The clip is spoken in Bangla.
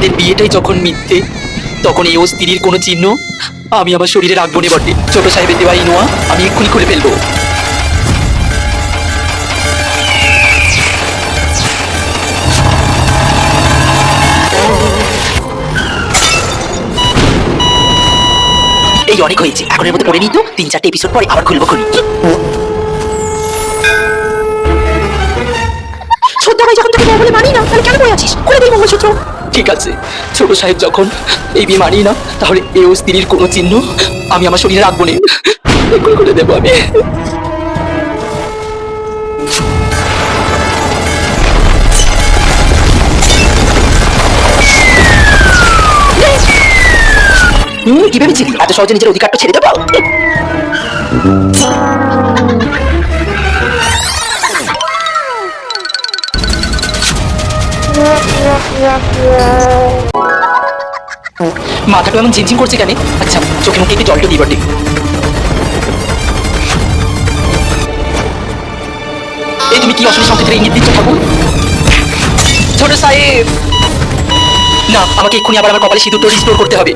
আমাদের বিয়েটাই যখন মিথ্যে, তখন এই অস্থিরির কোনো চিহ্ন আমি আমার শরীরে রাখব নে বটে। ছোট সাহেবের দেওয়া এই নোয়া আমি এক্ষুনি খুলে ফেলব। এই অনেক হয়েছে। এখন মধ্যে পড়ে নিই তিন চারটে এপিসোড পরে আবার খুলবো খুনি সত্যি ভাই যখন তোকে বলে মানি না তাহলে কেন বই আছিস? খুলে দিই মঙ্গলসূত্র। ঠিক আছে, ছোট সাহেব যখন এই বিয়ে মানিয়ে না, তাহলে এই স্ত্রীর কোনো চিহ্ন আমি আমার শরীরে রাখব না। করে দেবো আমি। কি ভেবেছিলি? এত সহজে নিজের অধিকারটা ছেড়ে দেবো? মাথাটা এমন ঝিমঝিম করছে কেন? আচ্ছা চোখে মুখে একটু জলটা দিই এই তুমি কি অসুবিধা সংকেতের ইঙ্গিত দিচ্ছ ঠাকুর? ছোট সাহেব! না, আমাকে এক্ষুনি আবার আমার কপালে তৈরি স্টোর করতে হবে।